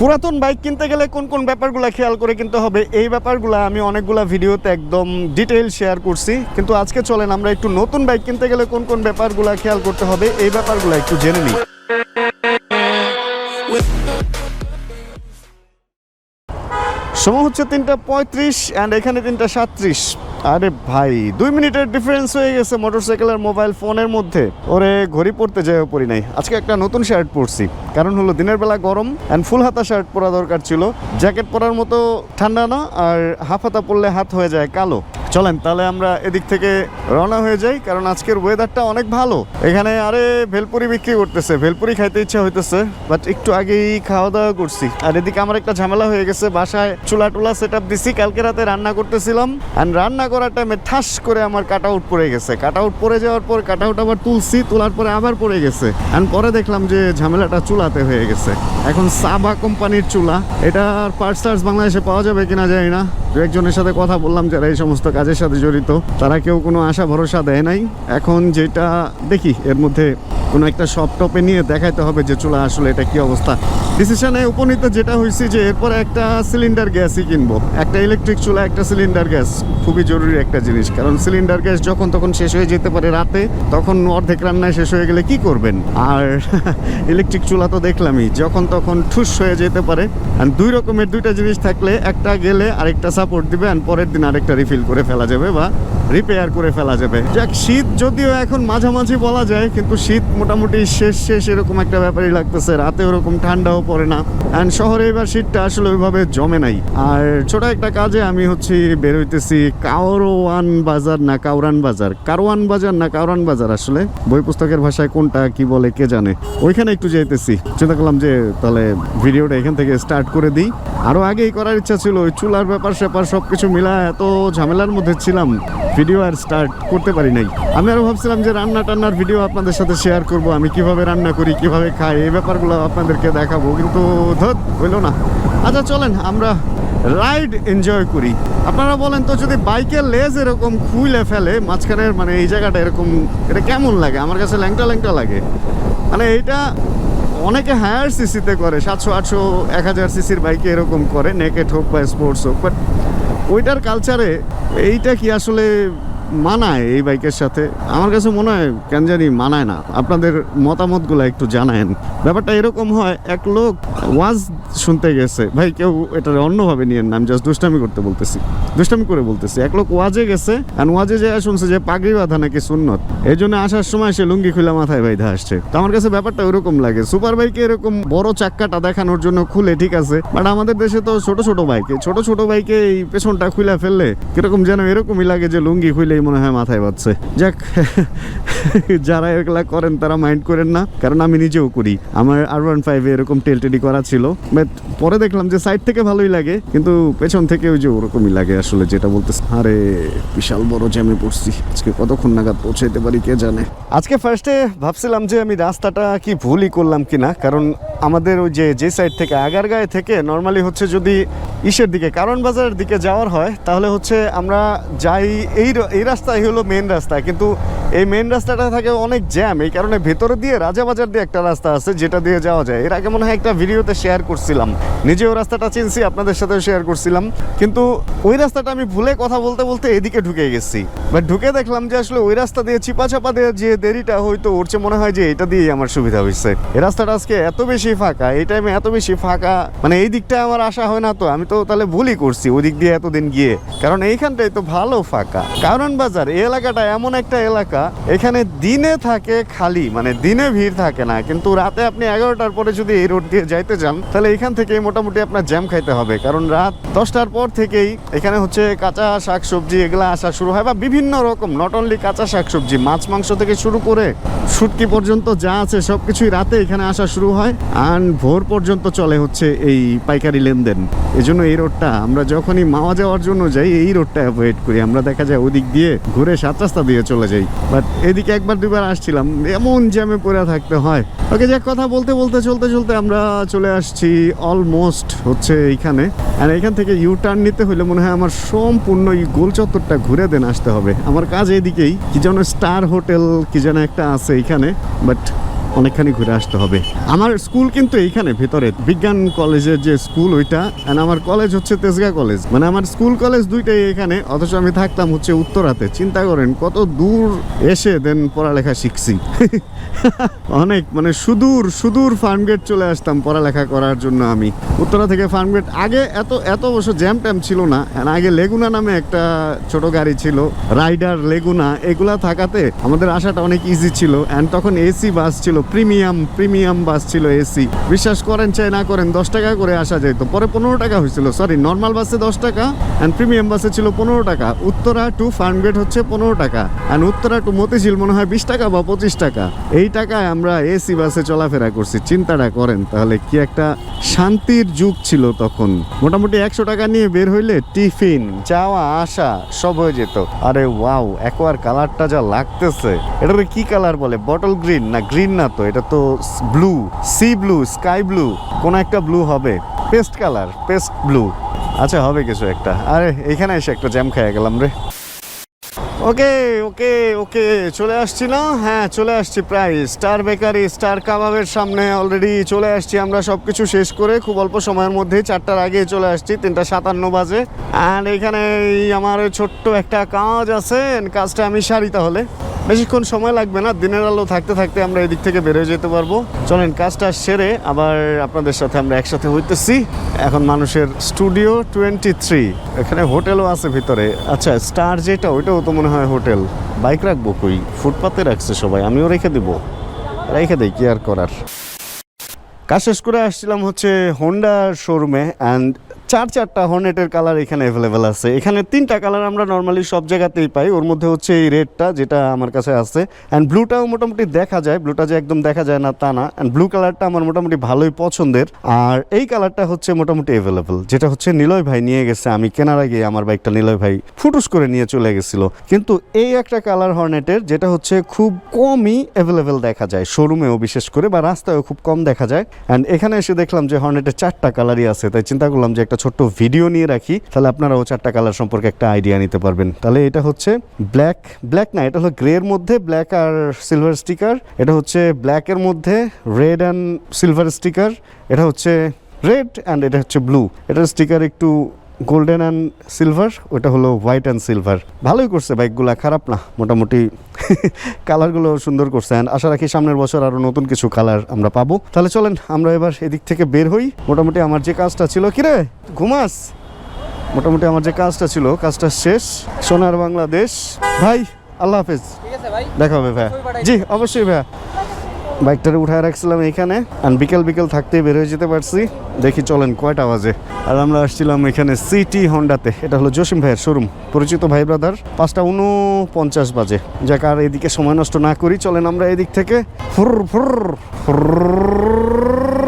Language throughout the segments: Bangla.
পুরাতন বাইক কিনতে গেলে কোন কোন ব্যাপারগুলো খেয়াল করে কিনতে হবে, এই ব্যাপারগুলো আমি অনেকগুলো ভিডিওতে একদম ডিটেইল শেয়ার করছি। কিন্তু আজকে চলেন আমরা একটু নতুন বাইক কিনতে গেলে কোন কোন ব্যাপারগুলো খেয়াল করতে হবে, এই ব্যাপারগুলো একটু জেনে নিই। সময় হচ্ছে তিনটা পঁয়ত্রিশ অ্যান্ড এখানে তিনটা সাত্রিশ। আরে ভাই, দুই মিনিটের ডিফারেন্স হয়ে গেছে মোটরসাইকেল আর মোবাইল ফোনের মধ্যে। ওরে, ঘড়ি পড়তে যাইও পড়ি নাই। আজকে একটা নতুন শার্ট পরছি। কারণ হলো দিনের বেলা গরম অ্যান্ড ফুল হাতা শার্ট পরা দরকার ছিল। জ্যাকেট পরার মতো ঠান্ডা না, আর হাফ হাতা পরলে হাত হয়ে যায় কালো। চলেন, তাহলে আমরা এদিক থেকে রওনা হয়ে যাই, কারণ আজকের ওয়েদারটা অনেক ভালো। এখানে আরে ভেলপুরি বিক্রি করতেছে, ভেলপুরি খাইতে ইচ্ছা হইতেছে বাট একটু আগেই খাওয়া দাওয়া করছি। আর এদিকে আমার একটা ঝামেলা হয়ে গেছে, বাসায় চুলা টুলা সেট দিছি, কালকে রাতে রান্না করতেছিলাম অ্যান্ড রান্না করার টাইমে ঠাস করে আমার কাট আউট পড়ে গেছে। কাট আউট পড়ে যাওয়ার পর কাট আউট আবার তুলছি, তোলার পরে আবার পড়ে গেছে। অ্যান্ড পরে দেখলাম যে ঝামেলাটা চুলাতে হয়ে গেছে। এখন সাবা কোম্পানির চুলা এটার পার্টস টার্স বাংলাদেশে পাওয়া যাবে কিনা জানি না। দু একজনের সাথে কথা বললাম, যারা এই সমস্ত কাজের সাথে জড়িত, তারা কেউ কোনো আশা, ভরসা দেয় নাই। এখন যেটা দেখি, এর মধ্যে কোনো একটা শপ টপে নিয়ে দেখাইতে হবে যে, চুলা, আসলে এটা কি অবস্থা? ডিসিশনে উপনীত যেটা হয়েছে যে, এরপরে একটা সিলিন্ডার গ্যাসই কিনবো। একটা ইলেকট্রিক চুলা, একটা সিলিন্ডার গ্যাস। খুবই জরুরি একটা জিনিস। কারণ সিলিন্ডার গ্যাস যখন তখন শেষ হয়ে যেতে পারে রাতে, তখন অর্ধেক রান্নায় শেষ হয়ে গেলে কি করবেন? আর ইলেকট্রিক চুলা তো দেখলামই, যখন তখন ঠুস হয়ে যেতে পারে। আর দুই রকমের দুইটা জিনিস থাকলে, একটা গেলে আরেকটা সাপোর্ট দিবে আর পরের দিন আরেকটা রিফিল করে ফেলা যাবে বা রিপেয়ার করে ফেলা যাবে। যাক, শীত যদিও এখন মাঝামাঝি বলা যায়, কিন্তু শীত মোটামুটি শেষ শেষ এরকম একটা ব্যাপারই লাগতেছে। রাতে ওরকম ঠান্ডাও পড়ে না। অ্যান্ড শহরে এবার শীতটা আসলে ওইভাবে জমে নাই। আর ছোট একটা কাজে আমি হচ্ছে, বের হইতেছি কাওরওয়ান বাজার না কাউরান বাজার? কারওয়ান বাজার না কাউরান বাজার আসলে? বই পুস্তকের ভাষায় কোনটা, কি বলে, কে জানে? ওইখানে একটু যাইতেছি। চিন্তা করলাম যে, তাহলে ভিডিওটা এখান থেকে স্টার্ট করে দিই। আরও আগেই করার ইচ্ছা ছিল, ওই চুলার ব্যাপার স্যাপার সব কিছু মিলা এত ঝামেলার মধ্যে ছিলাম। ভিডিও আর স্টার্ট করতে পারি নাই। আমি আরও ভাবছিলাম যে রান্না টান্নার ভিডিও আপনাদের সাথে শেয়ার করব, আমি কীভাবে রান্না করি, কীভাবে খাই, এই ব্যাপারগুলো আপনাদেরকে দেখাবো, কিন্তু ধর হইল না। আচ্ছা চলেন, আমরা রাইড এনজয় করি। আপনারা বলেন তো, যদি বাইকের লেজ এরকম খুইলে ফেলে মাঝখানের মানে এই জায়গাটা এরকম, এটা কেমন লাগে? আমার কাছে ল্যাংটা ল্যাংটা লাগে। মানে এইটা অনেকে হায়ার সিসিতে করে, সাতশো আটশো, এক হাজার সিসির বাইকে এরকম করে নেকেট হোক বা স্পোর্টস হোক বাট ওইটার কালচারে এইটা কি আসলে মানায় এই বাইকের সাথে? আমার কাছে মনে হয় কেন জানি মানায় না। আপনাদের মতামতগুলো একটু জানায়েন। ব্যাপারটা এরকম হয়, এক লোক ওয়াজ শুনতে গেছে। ভাই, কেউ এটা অন্যভাবে নিয়ে না, আমি জাস্ট দুষ্টামি করতে বলতেছি। দুষ্টামি করে বলতেছি। এক লোক ওয়াজে গেছে আর ওয়াজে যে শুনছে যে পাগড়ি বাঁধা নাকি সুন্নত। এই জন্য আসার সময় সে লুঙ্গি খুলে মাথায় বাইধা আসছে। তো আমার কাছে ব্যাপারটা ওরকম লাগে। সুপার বাইকে এরকম বড় চাক্কাটা দেখানোর জন্য খুলে, ঠিক আছে বাট আমাদের দেশে তো ছোট ছোট বাইকে। ছোট ছোট বাইকে এই পেছনটা খুলে ফেললে কীরকম যেন এরকমই লাগে যে লুঙ্গি খুলেই মনে হয় মাথায় বাজছে যাক, যারা এগুলা করেন তারা মাইন্ড করেন না, কারণ আমি নিজেও করি। আমার আর ওয়ান ফাইভে এরকম টেলটেডি করা ছিল বাট পরে দেখলাম যে সাইড থেকে ভালোই লাগে, কিন্তু পেছন থেকে ওই যে ওরকমই লাগে আসলে যেটা বলতেছে। আরে, বিশাল বড় জ্যামে পড়ছি। আজকে কতক্ষণ নাগাদ পৌঁছাইতে পারি কে জানে? আজকে ফার্স্টে ভাবছিলাম যে আমি রাস্তাটা কি ভুলই করলাম কিনা, কারণ আমাদের ওই যে যে সাইড থেকে আগারগাঁয়ে থেকে নর্মালি হচ্ছে যদি ইসের দিকে, কারণ বাজারের দিকে যাওয়ার হয়, তাহলে হচ্ছে আমরা যাই এই রাস্তাই হলো মেন রাস্তা। কিন্তু এই মেন রাস্তাটা থাকে অনেক জ্যাম এই কারণে ভেতরে দিয়ে রাজাবাজার দিয়ে একটা রাস্তা আছে, যেটা দিয়ে যাওয়া যায়। এর আগে মনে হয় একটা ভিডিওতে শেয়ার করছিলাম। নিজেও রাস্তাটা চিনছি, আপনাদের সাথেও শেয়ার করছিলাম। কিন্তু ওই রাস্তাটা আমি ভুলে কথা বলতে বলতে এদিকে ঢুকে গেছি। বাট ঢুকে দেখলাম যে আসলে ওই রাস্তা দিয়ে চিপা চাপা দিয়ে যে দেরিটা হয়তো ওর চেয়ে মনে হয় যে এটা দিয়েই আমার সুবিধা হয়েছে। এই রাস্তাটা আজকে এত বেশি ফাঁকা, এই টাইমে এত বেশি ফাঁকা মানে এই দিকটা আমার আশা হয় না তো, আমি তো তাহলে ভুলই করছি ওই দিক দিয়ে এতদিন গিয়ে। কারণ এইখানটাই তো ভালো ফাঁকা। কারণ বাজার, এই এলাকাটা এমন একটা এলাকা, এখানে দিনে থাকে খালি মানে দিনে ভিড় থাকে না, কিন্তু রাতে আপনি এগারোটার পরে যদি এই রোড দিয়ে যাইতে যান, তাহলে এখান থেকে মোটামুটি আপনার জ্যাম খাইতে হবে, কারণ রাত দশটার পর থেকেই এখানে হচ্ছে কাঁচা শাক সবজি এগুলা আসা শুরু হয়, বা বিভিন্ন রকম নট অনলি কাঁচা শাক সবজি মাছ, মাংস থেকে শুরু করে শুটকি পর্যন্ত যা আছে সব কিছুই রাতে এখানে আসা শুরু হয় আর ভোর পর্যন্ত চলে হচ্ছে এই পাইকারি লেনদেন। এই জন্য এই রোডটা আমরা যখনই মাওয়া যাওয়ার জন্য যাই, এই রোডটা অ্যাভয়েড করি। আমরা দেখা যায় ওদিক দিয়ে ঘুরে সাত রাস্তা দিয়ে চলে যাই। বাট এদিকে একবার দুবার আসছিলাম, এমন জ্যামে পড়ে থাকতে হয়। ওকে যাক, কথা বলতে বলতে চলতে চলতে আমরা চলে আসছি অলমোস্ট হচ্ছে এইখানে। আর এখান থেকে ইউ টার্ন নিতে হলে মনে হয় আমার সম্পূর্ণ এই গোল চত্বরটা ঘুরে দেন আসতে হবে। আমার কাজ এদিকেই, কি যেন স্টার হোটেল কি যেন একটা আছে এখানে বাট অনেকখানি ঘুরে আসতে হবে। আমার স্কুল কিন্তু এইখানে, ভিতরে। বিজ্ঞান কলেজের যে স্কুল ওইটা, and আমার কলেজ হচ্ছে তেজগা কলেজ। মানে আমার স্কুল কলেজ দুইটাই এখানে অথচ আমি থাকতাম হচ্ছে উত্তরাতে। চিন্তা করেন, কত দূর এসে দেন পড়ালেখা শিখছি। অনেক মানে সুদূর সুদূর ফার্মগেট চলে আসতাম পড়ালেখা করার জন্য আমি। উত্তরা থেকে ফার্মগেট আগে এত এত অবশ্য জ্যাম ট্যাম ছিল না আগে লেগুনা নামে একটা ছোট গাড়ি ছিল রাইডার লেগুনা এগুলা থাকাতে আমাদের আসাটা অনেক ইজি ছিল অ্যান্ড তখন এসি বাস ছিল প্রিমিয়াম প্রিমিয়াম বাস ছিল এসি বিশ্বাস করেন, চাই না করেন, দশ টাকা করে আসা যেত পরে পনেরো টাকা হয়েছিল সরি নর্মাল বাসে দশ টাকা অ্যান্ড প্রিমিয়াম বাসে ছিল পনেরো টাকা। উত্তরা টু ফার্মগেট হচ্ছে পনেরো টাকা অ্যান্ড উত্তরা টু মতিঝিল মনে হয় বিশ টাকা বা পঁচিশ টাকা। এই টাকায় আমরা এসি বাসে চলাফেরা করছি চিন্তাটা করেন, তাহলে কি একটা শান্তির যুগ ছিল তখন? মোটামুটি একশো টাকা নিয়ে বের হইলে টিফিন যাওয়া আসা, সব হয়ে যেত। আরে ওয়াও একবার কালারটা যা লাগতেছে। এটার কি কালার বলে? বটল গ্রিন না গ্রিন না তো এটা তো blue sea blue sky blue কোন একটা ব্লু হবে। পেস্ট কালার পেস্ট ব্লু আচ্ছা হবে কিছু একটা। আরে, এখানে এসে একটা জ্যাম খেয়ে গেলাম রে। ওকে ওকে ওকে, চলে আসছি না? হ্যাঁ চলে আসছি প্রায়। স্টার বেকারি স্টার কাবাবের সামনে অলরেডি চলে আসছি আমরা। সব কিছু শেষ করে খুব অল্প সময়ের মধ্যেই চারটার আগে চলে আসছি, তিনটা সাতান্ন বাজে। অ্যান্ড এখানে আমার ছোট্ট একটা কাজ আছে। কাজটা আমি সারি তাহলে। বেশিক্ষণ সময় লাগবে না, দিনের আলো থাকতে থাকতে আমরা এদিক থেকে বেরোয় যেতে পারব। চলেন, কাজটা সেরে আবার আপনাদের সাথে আমরা একসাথে হইতেছি। এখন মানুষের স্টুডিও টোয়েন্টি থ্রি, এখানে হোটেলও আছে ভিতরে। আচ্ছা স্টার যেটা, ওইটাও তো মনে হয় হোটেল। বাইক রাখব কই? ফুটপাতে রাখছে সবাই, আমিও রেখে দিব। রেখে দেই, কি আর করার। কাজ শেষ করে আসছিলাম হচ্ছে হোন্ডা শোরুমে অ্যান্ড চার চারটা হর্নেটের কালার এখানে অ্যাভেলেবেল আছে। এখানে তিনটা কালার আমরা নর্মালি সব জায়গাতেই পাই। ওর মধ্যে হচ্ছে এই রেডটা যেটা আমার কাছে আছে। অ্যান্ড ব্লুটাও মোটামুটি দেখা যায়। ব্লুটা যে একদম দেখা যায় না, তা না। অ্যান্ড ব্লু কালারটা আমার মোটামুটি ভালোই পছন্দের। আর এই কালারটা হচ্ছে মোটামুটি অ্যাভেলেবেল যেটা হচ্ছে নিলয় ভাই নিয়ে গেছে। আমি কেনার আগে আমার বাইকটা নিলয় ভাই ফুটুস করে নিয়ে চলে গেছিল। কিন্তু এই একটা কালার হর্নেটের যেটা হচ্ছে খুব কমই অ্যাভেলেবেল দেখা যায়। শোরুমেও বিশেষ করে বা রাস্তায়ও খুব কম দেখা যায়। অ্যান্ড এখানে এসে দেখলাম যে হর্নেটের চারটা কালারই আছে। তাই চিন্তা করলাম যে একটা ছোট্ট ভিডিও নিয়ে রাখি। তাহলে আপনারাও চারটা কালার সম্পর্কে একটা আইডিয়া নিতে পারবেন। তাহলে এটা হচ্ছে ব্ল্যাক ব্ল্যাক না, এটা হলো গ্রের মধ্যে ব্ল্যাক আর সিলভার স্টিকার এটা হচ্ছে ব্ল্যাকের মধ্যে রেড অ্যান্ড সিলভার স্টিকার এটা হচ্ছে রেড অ্যান্ড এটা হচ্ছে ব্লু এটার স্টিকার একটু গোল্ডেন অ্যান্ড সিলভার ওটা হলো হোয়াইট অ্যান্ড সিলভার ভালোই করছে বাইকগুলো খারাপ না, মোটামুটি কালারগুলো সুন্দর করছেন। আশা রাখি সামনের বছর আরও নতুন কিছু কালার আমরা পাবো। তাহলে চলেন আমরা এবার এদিক থেকে বের হই। মোটামুটি আমার যে কাজটা ছিল কিরে ঘুমাস? মোটামুটি আমার যে কাজটা ছিল কাজটা শেষ। সোনার বাংলাদেশ। ভাই আল্লাহ হাফেজ। দেখা হবে ভাইয়া। জি অবশ্যই ভাইয়া। বাইকটারে উঠায় রাখছিলাম এখানে আর বিকেল বিকেল থাকতে বের হয়ে যেতে পারছি। দেখি চলেন কয়টা বাজে। আর আমরা আসছিলাম এখানে সিটি হন্ডাতে, এটা হলো জসিম ভাইয়ের শোরুম পরিচিত ভাই ব্রাদার পাঁচটা উনপঞ্চাশ বাজে। যাক, আর এদিকে সময় নষ্ট না করি, চলেন আমরা এদিক থেকে। ফুর ফুর ফুর।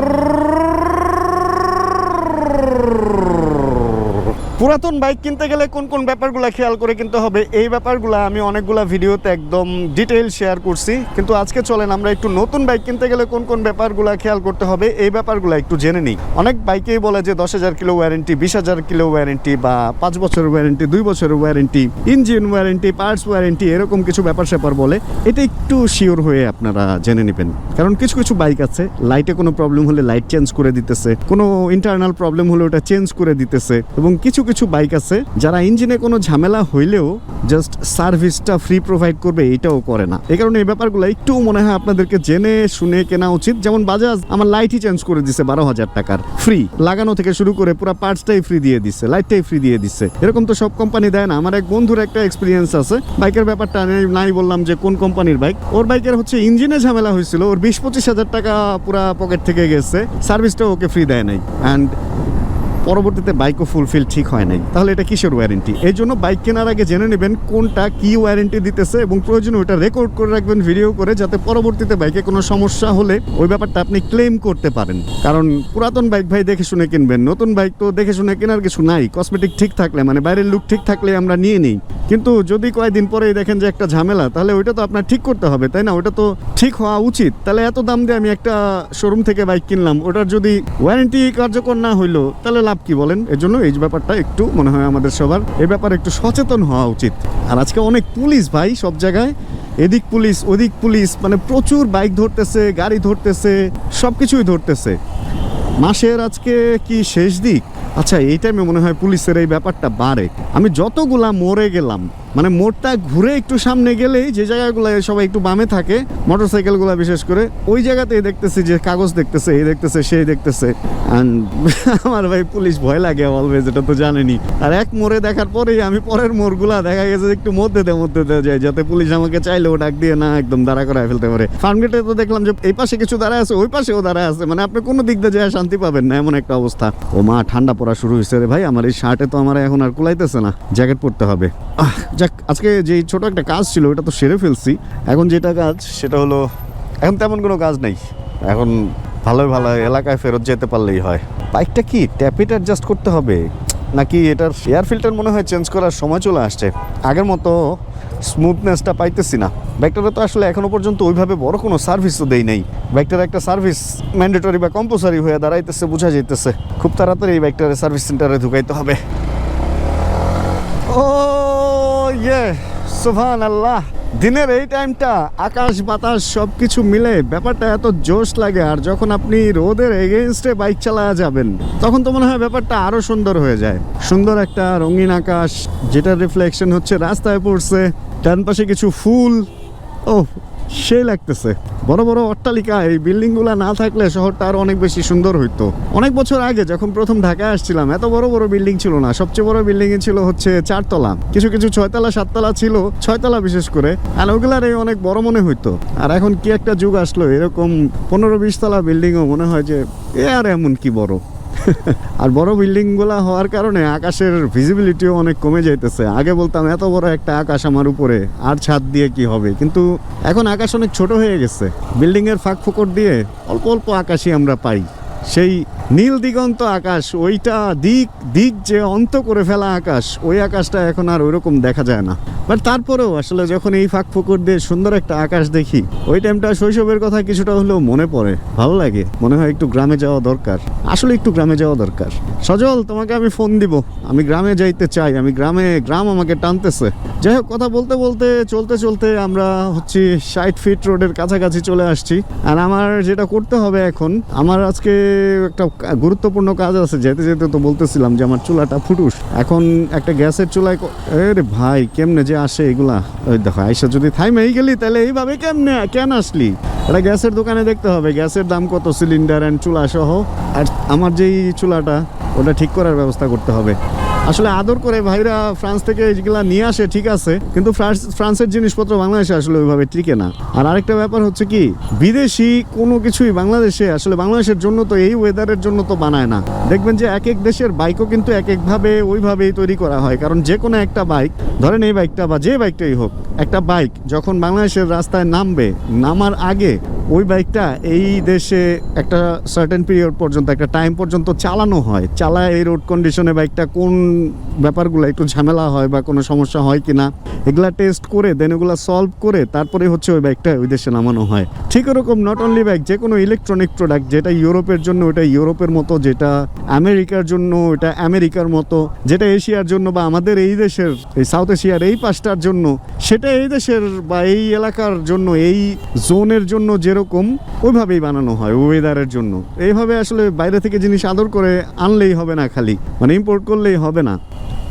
পুরাতন বাইক কিনতে গেলে কোন কোন ব্যাপারগুলো খেয়াল করে কিনতে হবে, এই ব্যাপারগুলো আমি অনেকগুলো ভিডিওতে একদম ডিটেইল শেয়ার করছি। কিন্তু আজকে চলেন আমরা একটু নতুন বাইক কিনতে গেলে কোন কোন ব্যাপারগুলো খেয়াল করতে হবে, এই ব্যাপারগুলো একটু জেনে নিই। অনেক বাইকেই বলে যে দশ হাজার কিলো ওয়ারেন্টি বিশ হাজার কিলো ওয়ারেন্টি বা পাঁচ বছরের ওয়ারেন্টি দুই বছরের warranty engine warranty parts warranty এরকম কিছু ব্যাপার স্যাপার বলে, এটা একটু শিওর হয়ে আপনারা জেনে নেবেন। কারণ কিছু কিছু বাইক আছে লাইটে কোনো প্রবলেম হলে লাইট চেঞ্জ করে দিতেছে, কোনো ইন্টারনাল প্রবলেম হলে ওটা চেঞ্জ করে দিতেছে, এবং কিছু কিছু বাইক আছে। যারা ইঞ্জিনে কোনো ঝামেলা হইলেও জাস্ট সার্ভিসটা ফ্রি প্রোভাইড করবে এটাও করে না। এই কারণে এই ব্যাপারগুলো একটু মনে হয় আপনাদেরকে জেনে, শুনে কেনা উচিত। যেমন বাজাজ আমার লাইটই চেঞ্জ করে দিছে বারো হাজার টাকার। ফ্রি লাগানো থেকে শুরু করে পুরো পার্টসটাই ফ্রি দিয়ে দিচ্ছে লাইটটাই ফ্রি দিয়ে দিচ্ছে এরকম তো সব কোম্পানি দেয় না। আমার এক বন্ধুর একটা এক্সপিরিয়েন্স আছে। বাইকের ব্যাপারটা নাই বললাম যে কোন কোম্পানির বাইক ওর বাইকের হচ্ছে ইঞ্জিনে ঝামেলা হয়েছিল। ওর বিশ পঁচিশ হাজার টাকা পুরা পকেট থেকে গেছে। সার্ভিসটা ওকে ফ্রি দেয় নাই। অ্যান্ড পরবর্তীতে বাইকও ফুলফিল ঠিক হয় নাই। তাহলে এটা কিসের ওয়ারেন্টি এই জন্য বাইক কেনার আগে জেনে নেবেন কোনটা কি ওয়ারেন্টি দিতেছে এবং প্রয়োজনে ওটা রেকর্ড করে রাখবেন ভিডিও করে, যাতে পরবর্তীতে বাইকে কোনো সমস্যা হলে ওই ব্যাপারটা আপনি ক্লেম করতে পারেন। কারণ পুরাতন বাইক ভাই দেখে শুনে কিনবেন, নতুন বাইক তো দেখে শুনে কেনার কিছু নাই। কসমেটিক ঠিক থাকলে মানে বাইরের লুক ঠিক থাকলে আমরা নিয়ে নিই। কিন্তু যদি কয়েকদিন পরেই দেখেন যে একটা ঝামেলা, তাহলে ওইটা তো আপনার ঠিক করতে হবে, তাই না? ওটা তো ঠিক হওয়া উচিত। তাহলে এত দাম দিয়ে আমি একটা শোরুম থেকে বাইক কিনলাম, ওটার যদি ওয়ারেন্টি কার্যকর না হইল, তাহলে লাভ কি বলেন? এর জন্য এই ব্যাপারটা একটু মনে হয় আমাদের সবার, এ ব্যাপারে একটু সচেতন হওয়া উচিত। আর আজকে অনেক পুলিশ ভাই সব জায়গায়, এদিক পুলিশ, ওদিক পুলিশ মানে প্রচুর বাইক ধরতেছে, গাড়ি ধরতেছে সব কিছুই ধরতেছে। মাসের আজকে কি শেষ দিক? আচ্ছা এই টাইমে মনে হয় পুলিশের এই ব্যাপারটা বাড়ে। আমি যতগুলা মরে গেলাম মানে মোড়টা ঘুরে একটু সামনে গেলেই যে জায়গাগুলো সবাই একটু বামে থাকে মোটরসাইকেলগুলো বিশেষ করে, ওই জায়গাতেই দেখতেছি যে কাগজ দেখতেছে, এই দেখতেছে, সেই দেখতেছে। আমার ভাই পুলিশ ভয় লাগে অলওয়েজ এটা তো জানেনি। আর এক মোড়ে দেখার পরেই আমি পরের মোড়গুলা দেখা গেছে একটু মধ্যে দে মধ্যে দিয়ে যায়, যাতে পুলিশ আমাকে চাইলেও ডাক দিয়ে না একদম দাঁড়া করায় ফেলতে পারে। ফার্মগেটে তো দেখলাম যে এই পাশে কিছু দাঁড়ায় আছে, ওই পাশেও দাঁড়ায় আছে। মানে আপনি কোনো দিক দিয়ে যায় শান্তি পাবেন না, এমন একটা অবস্থা। ও মা, ঠান্ডা পড়া শুরু হয়েছে রে ভাই, আমার এই শার্টে তো আমার এখন আর কুলাইতেছে না জ্যাকেট পরতে হবে। যাক আজকে যে ছোট একটা কাজ ছিল, ওটা তো সেরে ফেলছি। এখন যেটা কাজ, সেটা হলো, এখন তেমন কোনো কাজ নেই। এখন ভালোই ভালো এলাকায় ফেরত যেতে পারলেই হয়। বাইকটা কি ট্যাপিট অ্যাডজাস্ট করতে হবে? নাকি এটার এয়ার ফিল্টার মনে হয় চেঞ্জ করার সময় চলে আসছে? আগের মতো স্মুথনেসটা পাইতেছি না। বাইকটার তো আসলে এখনও পর্যন্ত ওইভাবে বড় কোনো সার্ভিস তো দেই নাই। বাইকটার একটা সার্ভিস ম্যান্ডেটরি বা কম্পালসারি হয়ে দাঁড়াইতেছে, বোঝা যাইতেছে। খুব তাড়াতাড়ি এই বাইকটারে সার্ভিস সেন্টারে ঢুকাইতে হবে। ও ইয়ে সুভান আল্লাহ দিনের এই টাইমটা আকাশ বাতাস সব কিছু মিলে ব্যাপারটা এত জোশ লাগে, আর যখন আপনি রোদের এগেনস্টে বাইক চালায়া যাবেন, তখন তো মনে হয় ব্যাপারটা আরও সুন্দর হয়ে যায়। সুন্দর একটা রঙিন আকাশ, যেটার রিফ্লেকশন হচ্ছে রাস্তায় পড়ছে, ডান পাশে কিছু ফুল ও সেই লাগতেছে। বড় বড় অট্টালিকা, এই বিল্ডিংগুলো না থাকলে শহরটা আরও অনেক বেশি সুন্দর হইতো। অনেক বছর আগে যখন প্রথম ঢাকায় আসছিলাম, এত বড় বড় বিল্ডিং ছিল না। সবচেয়ে বড় বিল্ডিং ছিল হচ্ছে চারতলা। কিছু কিছু ছয়তলা, সাততলা ছিল, ছয়তলা বিশেষ করে। আর ওগুলার এই অনেক বড় মনে হইতো। আর এখন কি একটা যুগ আসলো, এরকম পনেরো বিশ তলা বিল্ডিংও মনে হয় যে এ আর এমন কি বড়। আর বড় বিল্ডিংগুলা হওয়ার কারণে আকাশের ভিজিবিলিটিও অনেক কমে যাইতেছে। আগে বলতাম এত বড় একটা আকাশ আমার উপরে, আর ছাদ দিয়ে কি হবে? কিন্তু এখন আকাশ অনেক ছোট হয়ে গেছে। বিল্ডিং এর ফাঁক ফোকর দিয়ে অল্প অল্প আকাশই আমরা পাই। সেই নীল দিগন্ত আকাশ, ওইটা দিক দিক যে অন্ত করে ফেলা আকাশ, ওই আকাশটা এখন আর ওইরকম দেখা যায় না। বাট তারপরেও আসলে যখন এই ফাঁক ফুকুর দিয়ে সুন্দর একটা আকাশ দেখি, ওই টাইমটা শৈশবের কথা কিছুটা হলেও মনে পড়ে, ভালো লাগে। মনে হয় একটু গ্রামে যাওয়া দরকার। আসলে একটু গ্রামে যাওয়া দরকার। সজল, তোমাকে আমি ফোন দিব। আমি গ্রামে যাইতে চাই। আমি গ্রামে, গ্রাম আমাকে টানতেছে। যাই হোক, কথা বলতে বলতে, চলতে চলতে আমরা হচ্ছে ষাট ফিট রোডের কাছাকাছি চলে আসছি। আর আমার যেটা করতে হবে এখন, আমার আজকে একটা গুরুত্বপূর্ণ কাজ আছে যেতে যেতে তো বলতেছিলাম যে আমার চুলাটা ফুটুস। এখন একটা গ্যাসের চুলায় রে ভাই, কেমনে যে আসে এগুলা? ওই দেখো, আইসা যদি থাইমেই গেলি, তাহলে এইভাবে কেমনে, কেন আসলি? এটা গ্যাসের দোকানে দেখতে হবে, গ্যাসের দাম কত, সিলিন্ডার অ্যান্ড চুলা সহ আর আমার যেই চুলাটা, ওটা ঠিক করার ব্যবস্থা করতে হবে। আসলে আদর করে ভাইরা ফ্রান্স থেকে এইগুলা নিয়ে আসে, ঠিক আছে। কিন্তু ফ্রান্স, ফ্রান্সের জিনিসপত্র বাংলাদেশে আসলে ওইভাবে টিকে না। আর আরেকটা ব্যাপার হচ্ছে কি, বিদেশি কোনো কিছুই বাংলাদেশে আসলে বাংলাদেশের জন্য তো এই ওয়েদারের জন্য তো বানায় না। দেখবেন যে এক এক দেশের বাইকও কিন্তু এক একভাবে ওইভাবেই তৈরি করা হয়। কারণ যে কোনো একটা বাইক ধরেন এই বাইকটা বা যে বাইকটাই হোক, একটা বাইক যখন বাংলাদেশের রাস্তায় নামবে, নামার আগে ওই বাইকটা এই দেশে একটা সার্টেন পিরিয়ড পর্যন্ত, একটা টাইম পর্যন্ত চালানো হয়। চালায় এই রোড কন্ডিশনে বাইকটা কোন ব্যাপারগুলো একটু ঝামেলা হয় বা কোনো সমস্যা হয় কি না এগুলা টেস্ট করে দেন এগুলো সলভ করে, তারপরে হচ্ছে ওই ব্যাগটা ওই দেশে নামানো হয়। ঠিক এরকম নট অনলি ব্যাগ যে কোনো ইলেকট্রনিক প্রোডাক্ট যেটা ইউরোপের জন্য ওটা ইউরোপের মতো, যেটা আমেরিকার জন্য ওটা আমেরিকার মতো, যেটা এশিয়ার জন্য বা আমাদের এই দেশের, এই সাউথ এশিয়ার এই পাশটার জন্য, সেটা এই দেশের বা এই এলাকার জন্য, এই জোনের জন্য যেরকম, ওইভাবেই বানানো হয় ওয়েদারের জন্য। এইভাবে আসলে বাইরে থেকে জিনিস আদর করে আনলেই হবে না খালি মানে ইম্পোর্ট করলেই হবে না।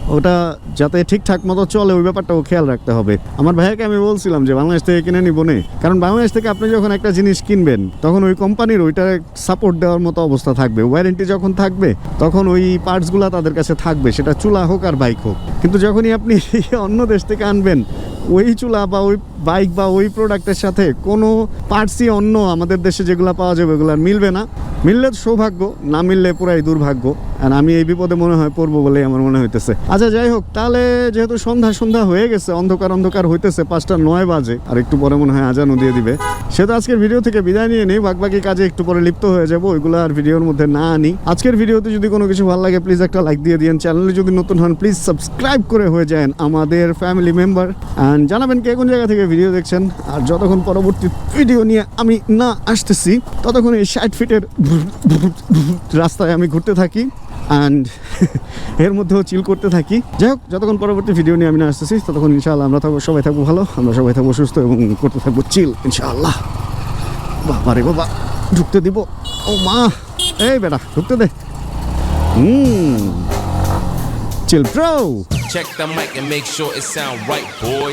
ওটা যাতে ঠিকঠাক মতো চলে, ওই ব্যাপারটাও খেয়াল রাখতে হবে। আমার ভাইয়াকে আমি বলছিলাম যে, বাংলাদেশ থেকে কিনে নিব নে। কারণ বাংলাদেশ থেকে আপনি যখন একটা জিনিস কিনবেন, তখন ওই কোম্পানির ওইটা সাপোর্ট দেওয়ার মতো অবস্থা থাকবে। ওয়ারেন্টি যখন থাকবে, তখন ওই পার্টসগুলো তাদের কাছে থাকবে, সেটা চুলা হোক আর বাইক হোক। কিন্তু যখনই আপনি অন্য দেশ থেকে আনবেন, ওই চুলা বা ওই বাইক বা ওই প্রোডাক্টের সাথে কোনো পার্টসই অন্য। আমাদের দেশে যেগুলো পাওয়া যাবে, ওগুলো মিলবে না। মিললে সৌভাগ্য, না মিললে পুরাই দুর্ভাগ্য। আর আমি এই বিপদে মনে হয় পড়ব বলেই আমার মনে হইতেছে। আচ্ছা যাই হোক, তাহলে যেহেতু সন্ধ্যা সন্ধ্যা হয়ে গেছে, অন্ধকার অন্ধকার হইতেছে, পাঁচটা নয় বাজে, আর একটু পরে মনে হয় আজানও দিয়ে দিবে। সেহেতু আজকের ভিডিও থেকে বিদায় নিয়ে নেই, বাকি কাজে একটু পরে লিপ্ত হয়ে যাব, ওইগুলো আর ভিডিওর মধ্যে না আনি। আজকের ভিডিওতে যদি কোনো কিছু ভালো লাগে প্লিজ একটা লাইক দিয়ে দিন চ্যানেলে যদি নতুন হন প্লিজ সাবস্ক্রাইব করে হয়ে যান আমাদের ফ্যামিলি মেম্বার অ্যান্ড জানাবেন কে কোন জায়গা থেকে ভিডিও দেখছেন। আর যতক্ষণ পরবর্তী ভিডিও নিয়ে আমি না আসতেছি, ততক্ষণ এই ষাট ফিটের রাস্তায় আমি ঘুরতে থাকি। অ্যান্ড এর মধ্যেও চিল করতে থাকি। যাই হোক যতক্ষণ পরবর্তী ভিডিও নিয়ে আমি না আসতেছি ততক্ষণ ইনশাআল্লাহ আমরা থাকব সবাই থাকব ভালো আমরা সবাই থাকব সুস্থ এবং করতে থাকব চিল ইনশাআল্লাহ। বাবা রে বাবা ঢুকতে দিব। ও মা এই বেটা ঢুকতে দে। হুম। Chill bro Check the mic and make sure it sound right, boy.